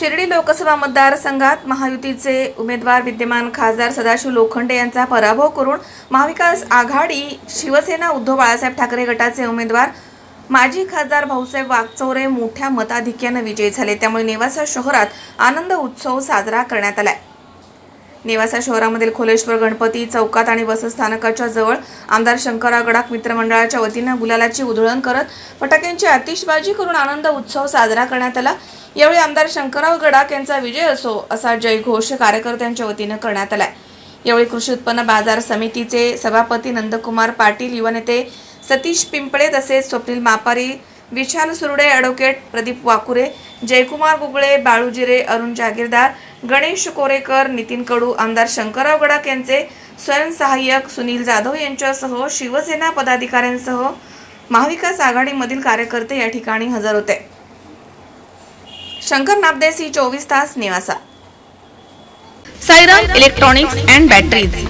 शिर्डी लोकसभा मतदारसंघात महायुतीचे उमेदवार विद्यमान खासदार सदाशिव लोखंडे यांचा पराभव करून महाविकास आघाडी शिवसेना उद्धव बाळासाहेब ठाकरे गटाचे उमेदवार माजी खासदार भाऊसाहेब वागचौरे मोठ्या मताधिक्यानं विजयी झाले. त्यामुळे नेवासा शहरात आनंद उत्सव साजरा करण्यात आलाय. नेवासा शहरामधील खोलेश्वर गणपती चौकात आणि बसस्थानकाच्या जवळ आमदार शंकरराव गडाख मित्रमंडळाच्या वतीनं गुलालाची उधळण करत फटाक्यांची आतिषबाजी करून आनंद उत्सव साजरा करण्यात आला. यावेळी आमदार शंकरराव गडाख यांचा विजय असो असा जयघोष कार्यकर्त्यांच्या वतीनं करण्यात आलाय. यावेळी कृषी उत्पन्न बाजार समितीचे सभापती नंदकुमार पाटील युवा नेते सतीश पिंपळे तसेच स्वप्नील मापारी विशाल सुरडे ॲडव्होकेट प्रदीप वाकुरे जयकुमार गुगळे बाळूजिरे अरुण जागीरदार गणेश कोरेकर नितीन कडू आमदार शंकरराव गडाख यांचे स्वयंसहाय्यक सुनील जाधव यांच्यासह शिवसेना पदाधिकाऱ्यांसह महाविकास आघाडीमधील कार्यकर्ते या ठिकाणी हजर होते. शंकर नाबदेसी चोवीस तास निवासा. Sairam electronics and batteries.